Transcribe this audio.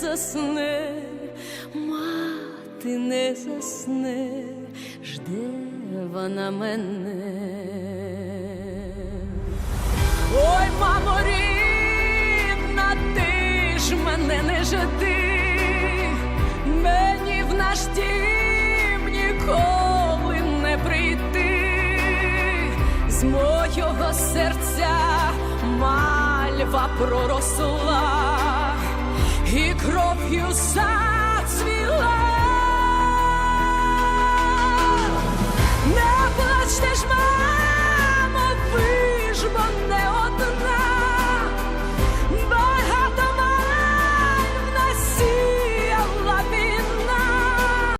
засне, мати не засне, жде вона мене. Ой, мамо рідна, ти ж мене не жади, мені в наш дім ніколи не прийти, з мого серця мальва проросла, і кров'ю